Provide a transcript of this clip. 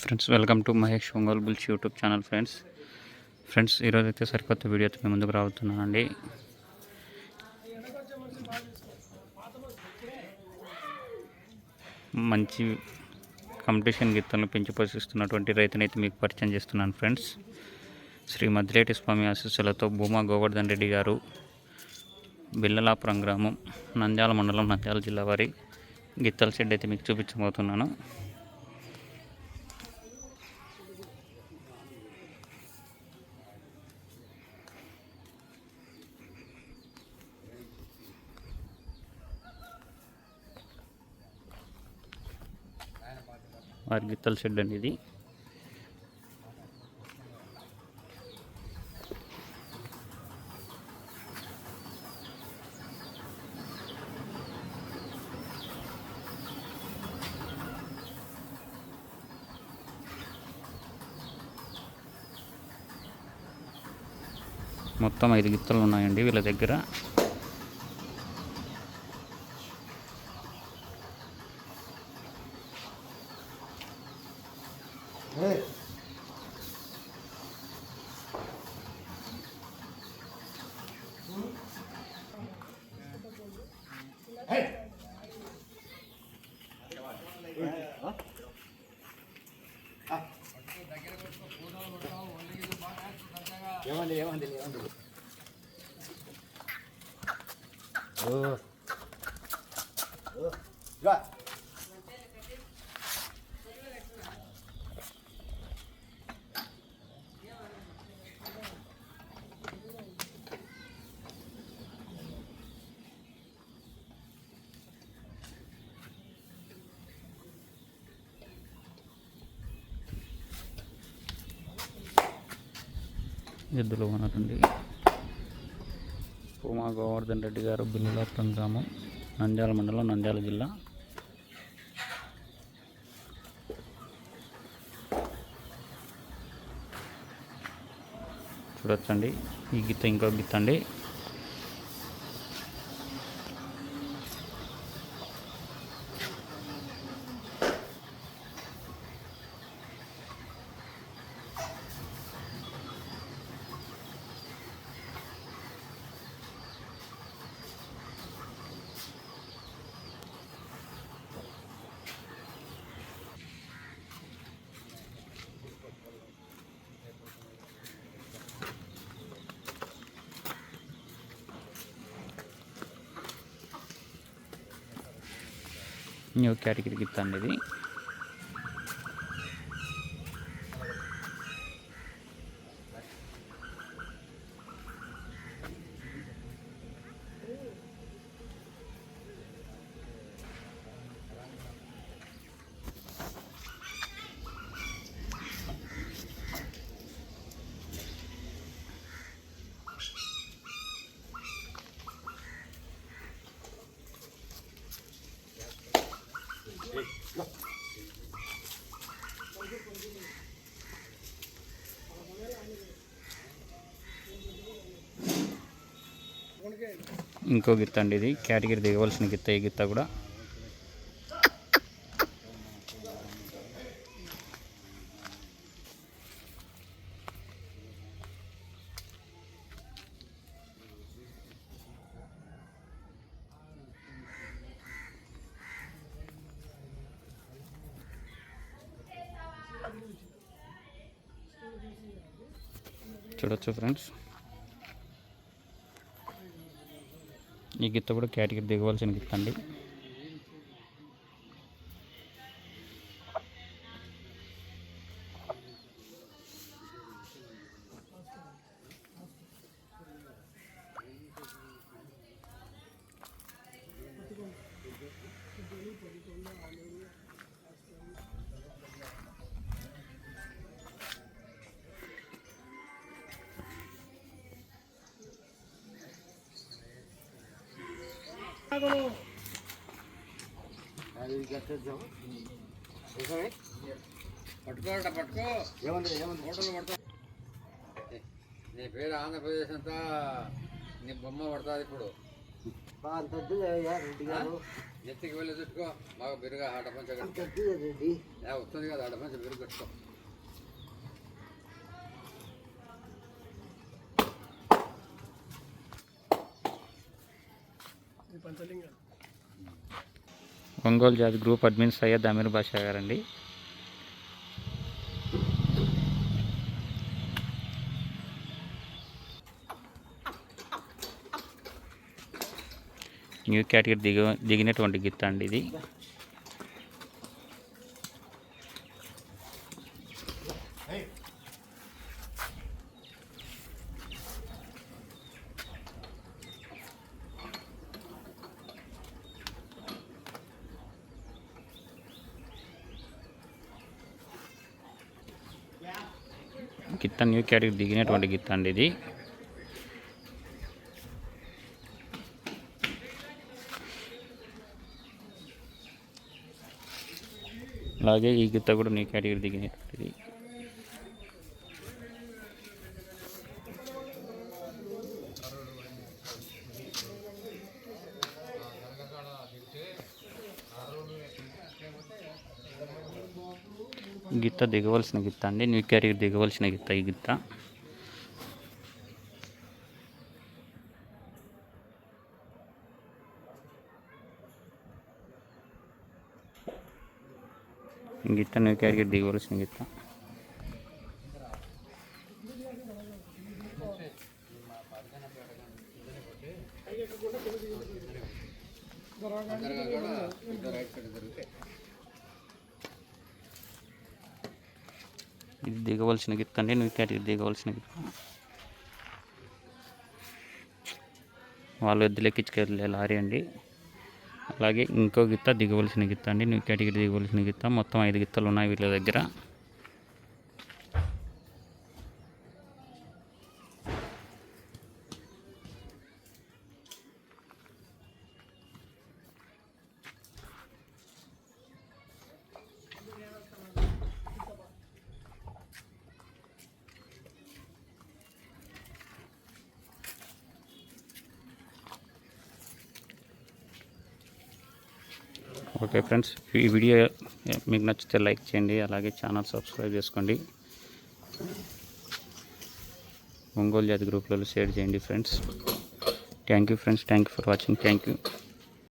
Friends welcome to Mahesh Ongole bulls YouTube channel friends. Friends ఈరోజు అయితే సరికొత్త వీడియోతో మీ ముందుకు రావుతున్నానండి మంచి కాంపిటీషన్ గీతలను పెంచి పోషిస్తున్నటువంటి రైతునైతే మీకు పరిచయం చేస్తున్నాను ఫ్రెండ్స్. శ్రీ మద్రేటి స్వామి ఆశీస్సులతో భూమా గోవర్ధన్ రెడ్డి గారు బిల్లలాపురం గ్రామం నంద్యాల మండలం నంద్యాల జిల్లా వారి గిత్తల షెడ్ అయితే మీకు చూపించబోతున్నాను. ఆరు గిత్తల షెడ్ అండి ఇది మొత్తం ఐదు గిత్తలు ఉన్నాయండి వీళ్ళ దగ్గర. ఏమండి ఏమండి ఏమండి ఓ ఎద్దులు వనరండి పూమా గోవర్ధన్ రెడ్డి గారు బిల్లులాపురం గ్రామం నంద్యాల మండలం నంద్యాల జిల్లా. చూడొచ్చండి. ఈ గిత్త ఇంకో గిత్త అండి న్యూ కేటగిరీ గిత్త అండి ఇది. ఇంకో గిత్త అండి ఇది. కేటగిరీ దిగవలసిన గిత్త. ఈ గిత్త కూడా. చూడొచ్చు ఫ్రెండ్స్. ఈ గిత్త కూడా కేటగిరీ దిగవలసిన గిత్త అండి. పట్టుకోట పట్టుకో ఏమండి ఏమంది ఫోటోలు పడతా నీ పేరు ఆంధ్రప్రదేశ్ అంతా నీ బొమ్మ పడుతుంది ఇప్పుడు రెడ్డి గారు ఎత్తికి వెళ్ళి చుట్టుకో బాగా బిరుగా ఆడపంచ అంత రెడ్డి వస్తుంది కదా ఆడపంచ బిరుగు కట్టుకో ఒంగోలు జాతి గ్రూప్ అడ్మిన్ సయ్యద్ అమీర్ బాషా గారండి. న్యూ కేటగిరీ దిగ దిగినటువంటి గిత్త అండి ఇది. గిత్త న్యూ కేటగిరీ దిగినటువంటి గిత్త అండి ఇది. అలాగే ఈ గిత్త కూడా న్యూ క్యాటగిరీ దిగినటువంటిది. గిత్త దిగవలసిన గిత్త అండి. న్యూ కేటగిరీ దిగవలసిన గిత్త ఈ గిత్త. గిత్త న్యూ కేటగిరీ దిగవలసిన గిత్త. ఇది దిగవలసిన గిత్ అండి న్యూ కేటగిరీ దిగవలసిన గిత్త వాళ్ళు ఎద్దులెక్కించుకెళ్ళే లారీ అండి. అలాగే ఇంకో గిత్త దిగవలసిన గిత్త అండి న్యూ కేటగిరీ దిగవలసిన గిత్త. మొత్తం ఐదు గిత్తలు ఉన్నాయి వీళ్ళ దగ్గర. ఓకే ఫ్రెండ్స్ ఈ వీడియో మీకు నచ్చితే లైక్ చేయండి అలాగే ఛానల్ సబ్స్క్రైబ్ చేసుకోండి. ఒంగోలు జాతి గ్రూప్లలో షేర్ చేయండి friends. Thank you friends thank you for watching thank you